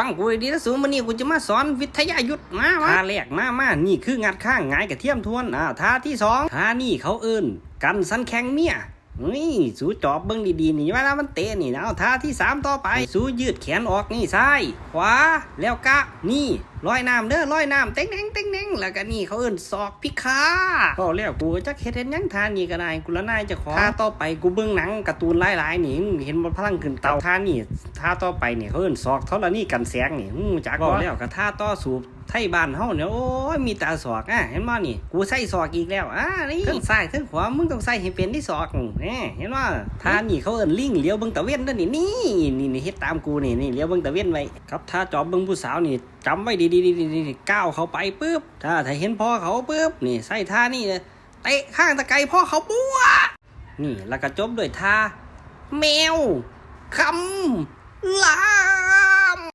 ฟังกูให้ดีนะสูมันนี่กูจะมาสอนวิทยายุทธมาท่าแรกมามานี่คืองัดข้างหงายกระเทียมทวนอ่าท่าที่สองท่านี่เขาเอิ้นกันสันแข็งเมีย นี่สูจอบเบิ้งดีๆนี่เวลามันเตะนี่นะเอาท่าที่สามต่อไป สูยืดแขนออกนี่ซ้ายขวาแล้วกะนี่ลอยน้ำเด้อลอยน้ำเต็งเต็งเต็งเต็งแล้วก็นี่เขาเอิ้นศอกพิฆาตก็แล้วกูก็จะเฮ็ดเฮ็ดหยังท่านี่ก็ได้กูละนายเจะขอท่าต่อไปกูเบิ่งหนังการ์ตูนหลายๆนี่เห็นบนพลังขึ้นเตาท่านี่ท่าต่อไปเนี่ยเขาเอิ้นศอกเท่านี้กันแสงนี่อืมจักก็แล้วก็ท่าต่อสูบ ไทยบ้านเฮาเนี่ยโอ้ยมีแตาศอกอะเห็นบ่นี่ กูใส่ศอกอีกแล้วอ่านี่ทั้งซ้ายทั้งขวามึงต้องใส่ให้เป็นที่ศอกแหน่เห็นบ่ท่านี่เขาเอิ้นลิงเลี้ยวเบิ่งตะเว้นเด้อนี่นี่นี่นี่เฮ็ดตามกูนี่นี่เลี้ยวเบิ่งตะเว้นไว้ครับถ้าจอบเบิ่งผู้สาวนี่จำไว้ดีๆๆๆก้าวเข้าไปปึ๊บถ้าถ้าเห็นพ่อเขาปึ๊บนี่ใส่ท่านี่เลยเตะข้างตะไคร้พ่อเขาปัวนี่แล้วก็จบด้วยท่าแมวคำลา